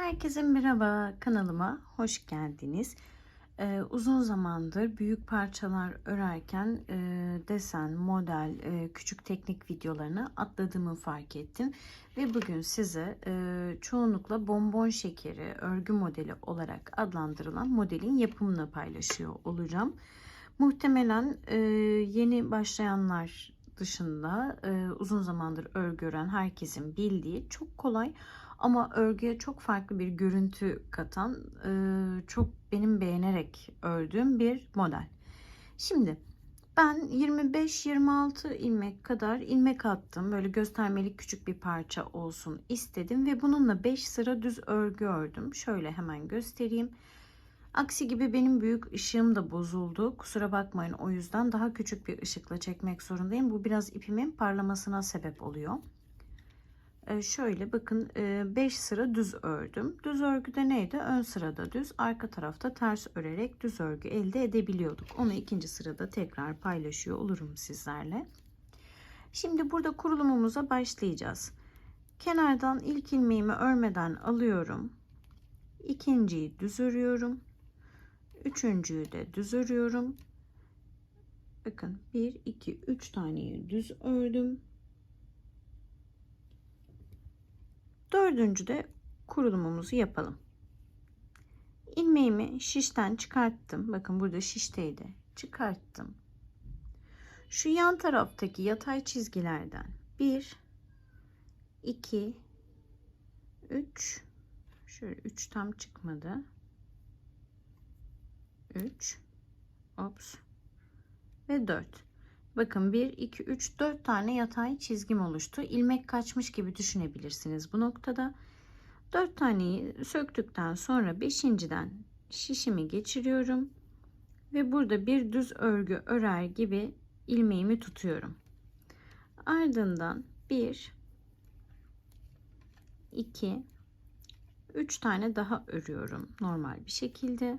Herkese merhaba kanalıma hoş geldiniz. Ee, uzun zamandır büyük parçalar örerken e, desen, model, e, küçük teknik videolarını atladığımı fark ettim. Ve bugün size e, çoğunlukla bonbon şekeri örgü modeli olarak adlandırılan modelin yapımını paylaşıyor olacağım. Muhtemelen e, yeni başlayanlar dışında e, uzun zamandır örgü ören herkesin bildiği çok kolay ama örgüye çok farklı bir görüntü katan çok benim beğenerek ördüğüm bir model. Şimdi ben 25-26 ilmek kadar ilmek attım. Böyle göstermelik küçük bir parça olsun istedim ve bununla 5 sıra düz örgü ördüm. Şöyle hemen göstereyim. Aksi gibi benim büyük ışığım da bozuldu. Kusura bakmayın o yüzden daha küçük bir ışıkla çekmek zorundayım. Bu biraz ipimin parlamasına sebep oluyor. Ee, şöyle bakın 5 sıra düz ördüm. Düz örgüde neydi? Ön sırada düz, arka tarafta ters örerek düz örgü elde edebiliyorduk. Onu ikinci sırada tekrar paylaşıyor olurum sizlerle. Şimdi burada kurulumumuza başlayacağız. Kenardan ilk ilmeğimi örmeden alıyorum. İkinciyi düz örüyorum. Üçüncüyü de düz örüyorum. Bakın 1, 2, 3 taneyi düz ördüm. Dördüncü de kurulumumuzu yapalım. İlmeğimi şişten çıkarttım. Bakın burada şişteydi. Çıkarttım. Şu yan taraftaki yatay çizgilerden 1 2 3 şöyle 3 tam çıkmadı. 3 ops ve 4 Bakın 1, 2, 3, 4 tane yatay çizgim oluştu. İlmek kaçmış gibi düşünebilirsiniz bu noktada. 4 taneyi söktükten sonra 5.den şişimi geçiriyorum. Ve burada bir düz örgü örer gibi ilmeğimi tutuyorum. Ardından 1, 2, 3 tane daha örüyorum normal bir şekilde.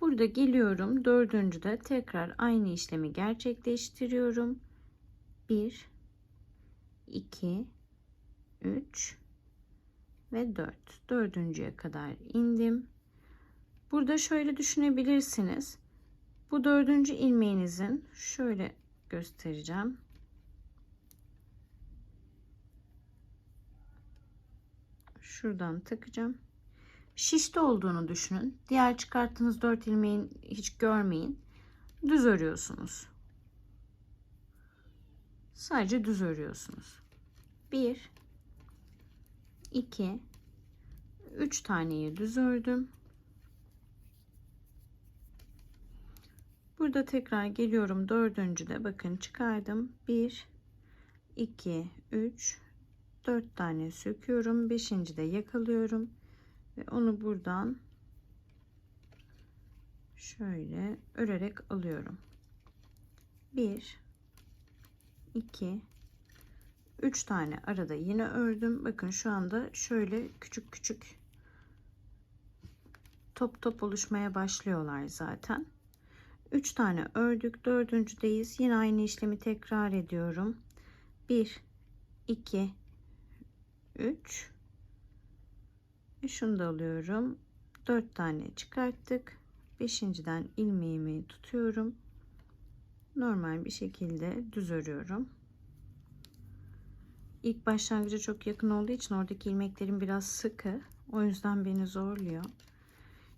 Burada geliyorum dördüncüde tekrar aynı işlemi gerçekleştiriyorum. 1 2 3 ve 4 dördüncüye kadar indim. Burada şöyle düşünebilirsiniz. Bu dördüncü ilmeğinizin şöyle göstereceğim. Şuradan takacağım şişte olduğunu düşünün. Diğer çıkarttığınız 4 ilmeğin hiç görmeyin. Düz örüyorsunuz. Sadece düz örüyorsunuz. 1 2 3 taneyi düz ördüm. Burada tekrar geliyorum dördüncüde bakın çıkardım. 1 2 3 4 tane söküyorum. Beşinci de yakalıyorum ve onu buradan şöyle örerek alıyorum. 1 2 3 tane arada yine ördüm. Bakın şu anda şöyle küçük küçük top top oluşmaya başlıyorlar zaten. 3 tane ördük. Dördüncüdeyiz. Yine aynı işlemi tekrar ediyorum. 1 2 3 şunu da alıyorum. 4 tane çıkarttık. Beşinciden ilmeğimi tutuyorum. Normal bir şekilde düz örüyorum. İlk başlangıca çok yakın olduğu için oradaki ilmeklerim biraz sıkı. O yüzden beni zorluyor.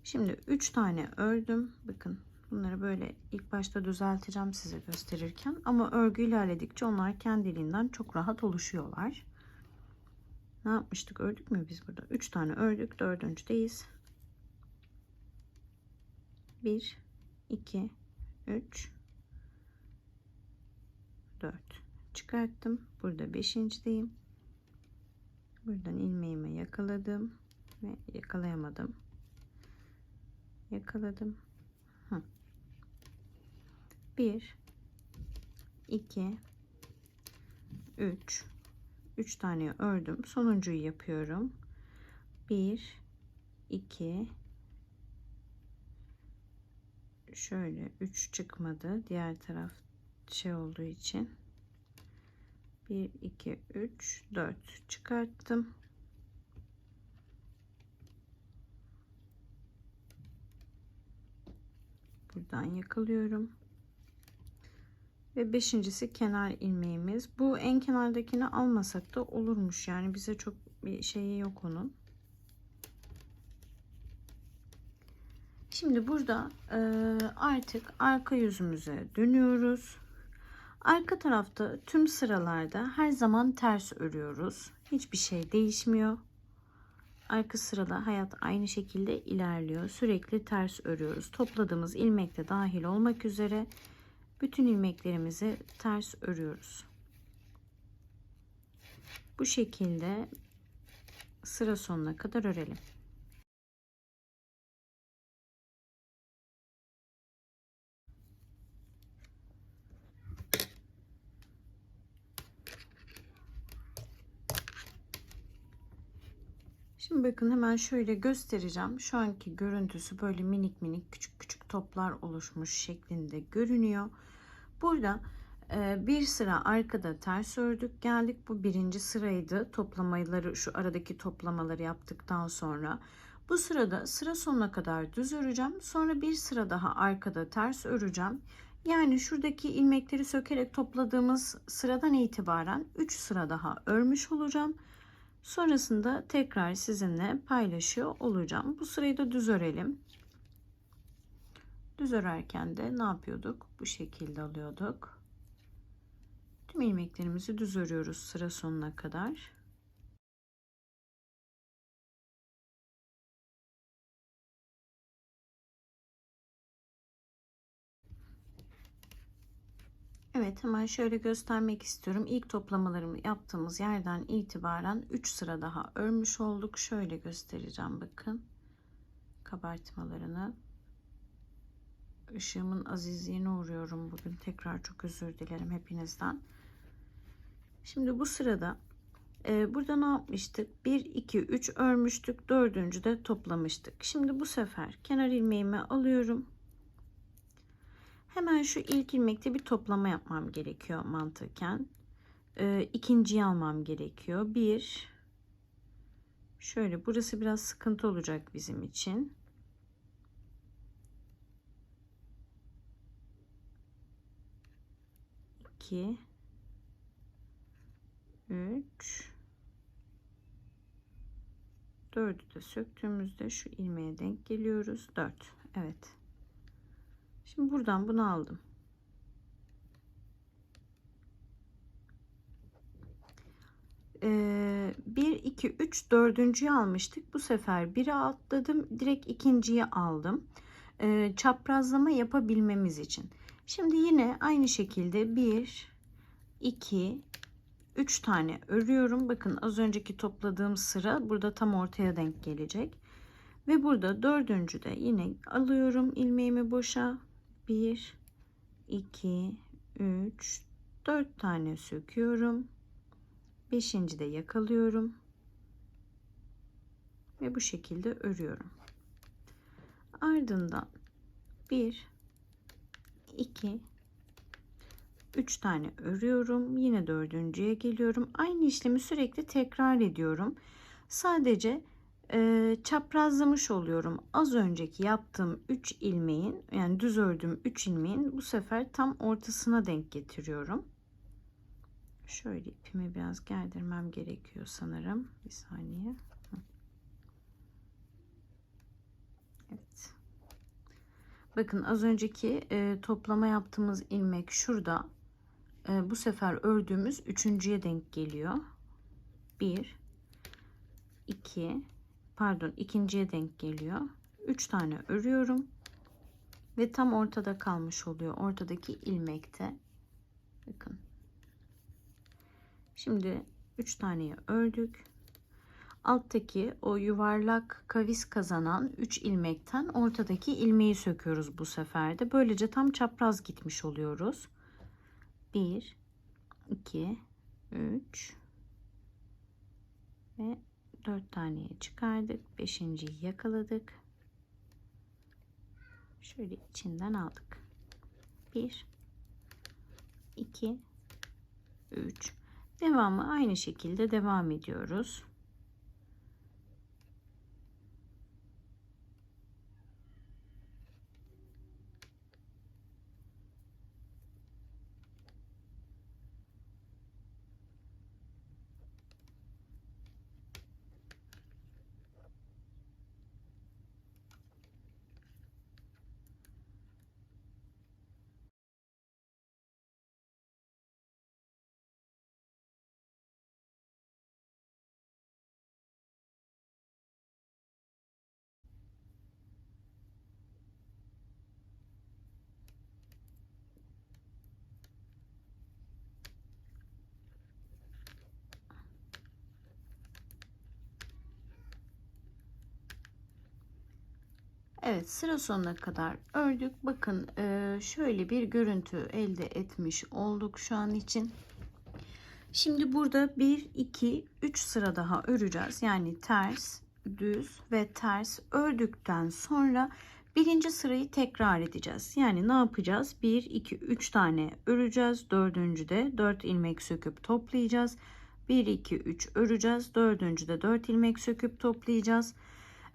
Şimdi 3 tane ördüm. Bakın bunları böyle ilk başta düzelteceğim size gösterirken. Ama örgü ilerledikçe onlar kendiliğinden çok rahat oluşuyorlar ne yapmıştık? Ördük mü biz burada? 3 tane ördük dördüncüdeyiz. 1 2 3 4 çıkarttım. Burada beşinciyim buradan ilmeğime yakaladım ve yakalayamadım. Yakaladım. Hı. 1 2 3 3 tane ördüm. Sonuncuyu yapıyorum. 1 2 şöyle 3 çıkmadı. Diğer taraf şey olduğu için 1 2 3 4 çıkarttım. Buradan yakalıyorum. Ve beşincisi kenar ilmeğimiz. Bu en kenardakini almasak da olurmuş. Yani bize çok bir şeyi yok onun. Şimdi burada e, artık arka yüzümüze dönüyoruz. Arka tarafta tüm sıralarda her zaman ters örüyoruz. Hiçbir şey değişmiyor. Arka sırada hayat aynı şekilde ilerliyor. Sürekli ters örüyoruz. Topladığımız ilmek de dahil olmak üzere bütün ilmeklerimizi ters örüyoruz. Bu şekilde sıra sonuna kadar örelim. Şimdi bakın hemen şöyle göstereceğim. Şu anki görüntüsü böyle minik minik küçük toplar oluşmuş şeklinde görünüyor. Burada e, bir sıra arkada ters ördük geldik. Bu birinci sıraydı. Toplamaları şu aradaki toplamaları yaptıktan sonra. Bu sırada sıra sonuna kadar düz öreceğim. Sonra bir sıra daha arkada ters öreceğim. Yani şuradaki ilmekleri sökerek topladığımız sıradan itibaren 3 sıra daha örmüş olacağım. Sonrasında tekrar sizinle paylaşıyor olacağım. Bu sırayı da düz örelim. Düz örerken de ne yapıyorduk? Bu şekilde alıyorduk. Tüm ilmeklerimizi düz örüyoruz sıra sonuna kadar. Evet hemen şöyle göstermek istiyorum. İlk toplamalarımı yaptığımız yerden itibaren 3 sıra daha örmüş olduk. Şöyle göstereceğim bakın. Kabartmalarını. Işığımın azizliğine uğruyorum bugün. Tekrar çok özür dilerim hepinizden. Şimdi bu sırada e, burada ne yapmıştık? 1, 2, 3 örmüştük. Dördüncü de toplamıştık. Şimdi bu sefer kenar ilmeğimi alıyorum. Hemen şu ilk ilmekte bir toplama yapmam gerekiyor mantıken. Ee, ikinciyi almam gerekiyor. Bir. Şöyle burası biraz sıkıntı olacak bizim için. İki. Üç. Dördü de söktüğümüzde şu ilmeğe denk geliyoruz. Dört. Evet. Şimdi buradan bunu aldım. Ee, 1, 2, 3, dördüncüyü almıştık. Bu sefer 1'e atladım. Direkt ikinciyi aldım. Ee, çaprazlama yapabilmemiz için. Şimdi yine aynı şekilde 1, 2, 3 tane örüyorum. Bakın az önceki topladığım sıra burada tam ortaya denk gelecek. Ve burada dördüncü de yine alıyorum ilmeğimi boşa 1 2 3 4 tane söküyorum. 5. de yakalıyorum. Ve bu şekilde örüyorum. Ardından 1 2 3 tane örüyorum. Yine dördüncüye geliyorum. Aynı işlemi sürekli tekrar ediyorum. Sadece e, çaprazlamış oluyorum. Az önceki yaptığım 3 ilmeğin yani düz ördüğüm 3 ilmeğin bu sefer tam ortasına denk getiriyorum. Şöyle ipimi biraz gerdirmem gerekiyor sanırım. Bir saniye. Evet. Bakın az önceki e, toplama yaptığımız ilmek şurada. E, bu sefer ördüğümüz üçüncüye denk geliyor. 1 2 pardon ikinciye denk geliyor. 3 tane örüyorum ve tam ortada kalmış oluyor. Ortadaki ilmekte. Bakın. Şimdi 3 taneyi ördük. Alttaki o yuvarlak kavis kazanan 3 ilmekten ortadaki ilmeği söküyoruz bu sefer de. Böylece tam çapraz gitmiş oluyoruz. 1 2 3 ve 4 taneye çıkardık. 5. yakaladık. Şöyle içinden aldık. 1 2 3 Devamı aynı şekilde devam ediyoruz. Evet sıra sonuna kadar ördük. Bakın e, şöyle bir görüntü elde etmiş olduk şu an için. Şimdi burada 1, 2, 3 sıra daha öreceğiz. Yani ters, düz ve ters ördükten sonra birinci sırayı tekrar edeceğiz. Yani ne yapacağız? 1, 2, 3 tane öreceğiz. Dördüncüde 4 ilmek söküp toplayacağız. 1, 2, 3 öreceğiz. Dördüncüde 4 ilmek söküp toplayacağız.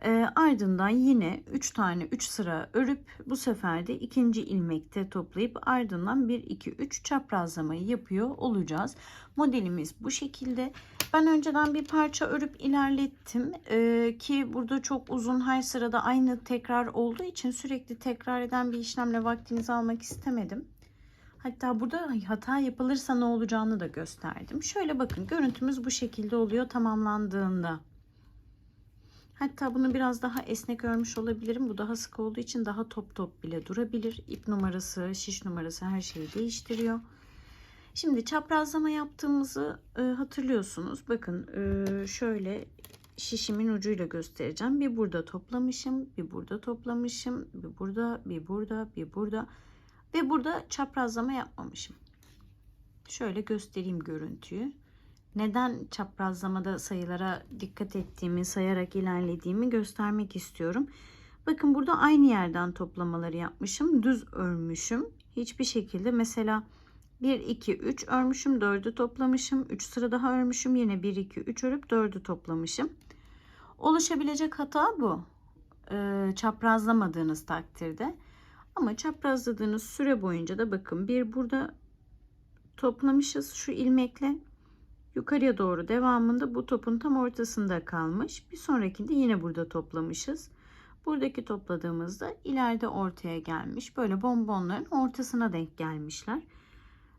E, ardından yine 3 tane 3 sıra örüp bu sefer de ikinci ilmekte toplayıp ardından 1 2 3 çaprazlamayı yapıyor olacağız. Modelimiz bu şekilde. Ben önceden bir parça örüp ilerlettim e, ki burada çok uzun her sırada aynı tekrar olduğu için sürekli tekrar eden bir işlemle vaktinizi almak istemedim. Hatta burada hata yapılırsa ne olacağını da gösterdim. Şöyle bakın görüntümüz bu şekilde oluyor tamamlandığında. Hatta bunu biraz daha esnek örmüş olabilirim. Bu daha sık olduğu için daha top top bile durabilir. İp numarası, şiş numarası her şeyi değiştiriyor. Şimdi çaprazlama yaptığımızı e, hatırlıyorsunuz. Bakın e, şöyle şişimin ucuyla göstereceğim. Bir burada toplamışım, bir burada toplamışım, bir burada, bir burada, bir burada ve burada çaprazlama yapmamışım. Şöyle göstereyim görüntüyü neden çaprazlamada sayılara dikkat ettiğimi, sayarak ilerlediğimi göstermek istiyorum. Bakın burada aynı yerden toplamaları yapmışım. Düz örmüşüm. Hiçbir şekilde mesela 1, 2, 3 örmüşüm. 4'ü toplamışım. 3 sıra daha örmüşüm. Yine 1, 2, 3 örüp 4'ü toplamışım. Oluşabilecek hata bu. Ee, çaprazlamadığınız takdirde. Ama çaprazladığınız süre boyunca da bakın bir burada toplamışız şu ilmekle yukarıya doğru devamında bu topun tam ortasında kalmış. Bir sonrakinde yine burada toplamışız. Buradaki topladığımızda ileride ortaya gelmiş. Böyle bonbonların ortasına denk gelmişler.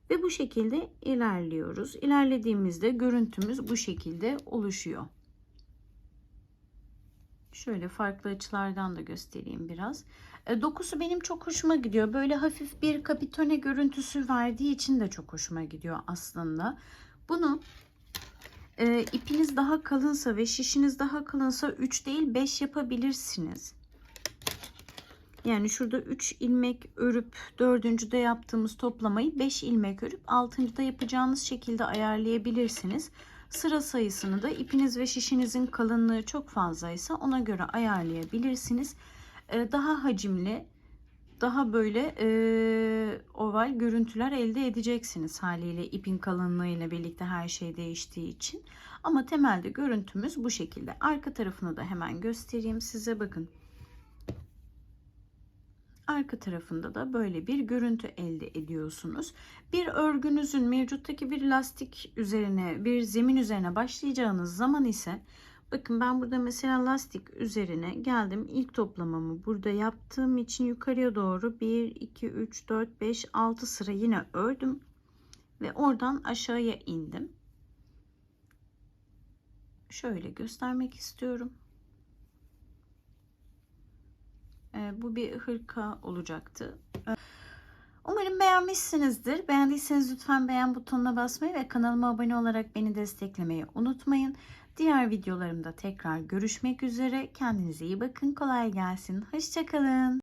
Ve bu şekilde ilerliyoruz. İlerlediğimizde görüntümüz bu şekilde oluşuyor. Şöyle farklı açılardan da göstereyim biraz. E, dokusu benim çok hoşuma gidiyor. Böyle hafif bir kapitone görüntüsü verdiği için de çok hoşuma gidiyor aslında. Bunu e, ipiniz daha kalınsa ve şişiniz daha kalınsa 3 değil 5 yapabilirsiniz. Yani şurada 3 ilmek örüp dördüncüde yaptığımız toplamayı 5 ilmek örüp altıncıda yapacağınız şekilde ayarlayabilirsiniz. Sıra sayısını da ipiniz ve şişinizin kalınlığı çok fazlaysa ona göre ayarlayabilirsiniz. Ee, daha hacimli, daha böyle e, oval görüntüler elde edeceksiniz haliyle ipin kalınlığı ile birlikte her şey değiştiği için. Ama temelde görüntümüz bu şekilde. Arka tarafını da hemen göstereyim size bakın. Arka tarafında da böyle bir görüntü elde ediyorsunuz. Bir örgünüzün mevcuttaki bir lastik üzerine, bir zemin üzerine başlayacağınız zaman ise bakın ben burada mesela lastik üzerine geldim. İlk toplamamı burada yaptığım için yukarıya doğru 1 2 3 4 5 6 sıra yine ördüm ve oradan aşağıya indim. Şöyle göstermek istiyorum. Ee, bu bir hırka olacaktı. Umarım beğenmişsinizdir. Beğendiyseniz lütfen beğen butonuna basmayı ve kanalıma abone olarak beni desteklemeyi unutmayın. Diğer videolarımda tekrar görüşmek üzere. Kendinize iyi bakın. Kolay gelsin. Hoşçakalın.